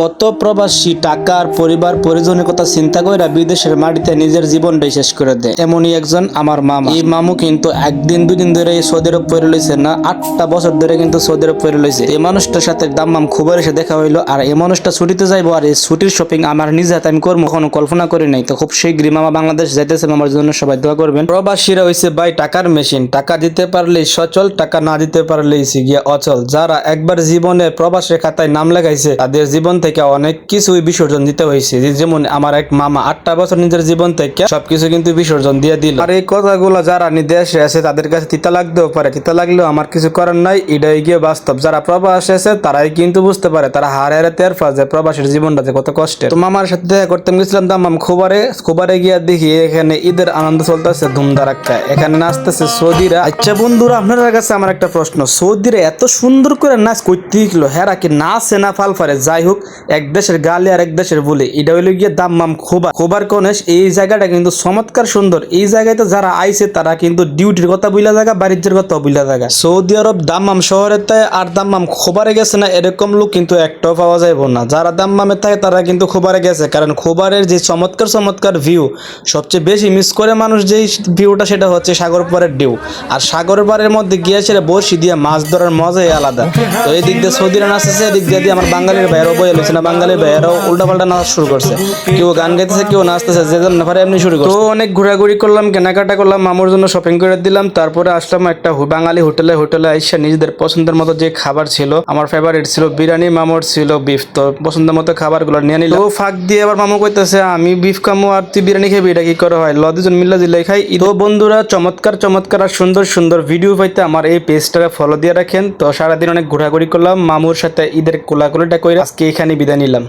কত প্রবাসী টাকার পরিবার পরিজনের কথা চিন্তা কইরা বিদেশের মাটিতে নিজের জীবনটাই শেষ করে দেয়। এমনই একজন আমার মামা। এই মামু কিন্তু একদিন দুদিন ধরে সৌদি আরব পড়ে লইছে না, আটটা বছর ধরে কিন্তু সৌদি আরব পড়ে লইছে এই মানুষটার সাথে দাম্মাম খুবই এসে দেখা হইল আর এই মানুষটা ছুটিতে যাইবো আর এই ছুটির শপিং আমার নিজে হাতে আমি করব, কখনো কল্পনা করি নাই। তো খুব শীঘ্রই মামা বাংলাদেশ যাইতেছে আমার জন্য সবাই দোয়া করবেন। প্রবাসীরা হইছে ভাই টাকার মেশিন টাকা দিতে পারলেই সচল, টাকা না দিতে পারলেই গিয়া অচল। যারা একবার জীবনে প্রবাসের খাতায় নাম লাগাইছে, তাদের জীবন থেকে অনেক কিছুই বিসর্জন দিতে হয়েছে। যেমন আমার এক মামা আটটা বছর নিজের জীবন থেকে সবকিছু কিন্তু বিসর্জন দিয়ে দিল। আর এই কথাগুলো যারা নি দেশে আছে, তাদের কাছে তিতা লাগতেও পারে। তিতা লাগলেও আমার কিছু করার নাই, এটাই গিয়ে বাস্তব। যারা প্রবাসে আছে তারাই কিন্তু বুঝতে পারে, তারা হারে হারে তের ফাজে প্রবাসের জীবনটা যে কত কষ্টের। তো মামার সাথে দেখা করতে গেছিলাম দাম্মাম খুবারে। খুবারে গিয়া দেখি এখানে ঈদের আনন্দ চলতেছে ধুমধারাক্কা এখানে নাচতেছে সৌদিরা। আচ্ছা বন্ধুরা, আপনাদের কাছে আমার একটা প্রশ্ন। সৌদিরা এত সুন্দর করে নাচ করতে গেলো। হেরা কি নাচে না ফাল ফারে যাই হোক এক দেশের গালে আর এক দেশের বলে। এটা হইল গিয়ে দাম্মাম খোবা। খোবার কনেশ এই জায়গাটা কিন্তু চমৎকার সুন্দর। এই জায়গায় তো যারা আইছে, তারা কিন্তু ডিউটির কথা বুঝলা জায়গা, বাণিজ্যের কথা বুঝলা জায়গা। সৌদি আরব দাম্মাম তাই আর দাম্মাম খোবারে গেছে না, এরকম লোক কিন্তু একটাও পাওয়া যাইব না। যারা দাম্মামে থাকে, তারা কিন্তু খোবারে গেছে। কারণ খোবারের যে চমৎকার চমৎকার ভিউ সবচেয়ে বেশি মিস করে মানুষ যেই ভিউটা সেটা হচ্ছে সাগর পাড়ের ডিউ আর সাগর পাড়ের মধ্যে গিয়ে সেটা বসি দিয়ে মাছ ধরার মজাই আলাদা। তো এই দিক দিয়ে সৌদিরা নাচতেছে এদিক দিয়ে আমার বাঙালির ভাইয়েরও বই এলেছে না বাঙালির ভাইয়েরাও উল্টাপাল্টা নাচ শুরু করছে। কেউ গান গাইতেছে, কেউ নাচতেছে, যে যেন পারে এমনি শুরু করছে। তো অনেক ঘোরাঘুরি করলাম, কেনাকাটা করলাম, মামুর জন্য শপিং করে দিলাম, তারপরে আসলাম একটা বাঙালি হোটেলে। হোটেলে আইসা নিজেদের পছন্দের মতো যে খাবার ছিল, আমার ফেভারিট ছিল বিরিয়ানি, মামুর ছিল বিফ তো পছন্দের মতো খাবারগুলো নিয়ে নিল তো ফাঁক দিয়ে আবার মামু কইতেছে, আমি বিফ খামো আর তুই বিরিয়ানি খাবি, এটা কি করে হয়? ল, দুজন মিল্লা দিলে খাই। তো বন্ধুরা, চমৎকার চমৎকার আর সুন্দর সুন্দর ভিডিও পাইতে আমার এই পেজটাকে ফলো দিয়ে রাখেন। তো সারাদিন অনেক ঘোরাঘুরি করলাম, মামুর সাথে ঈদের কোলাকুলিটা করে আজকে এখানে বিদায় নিলাম।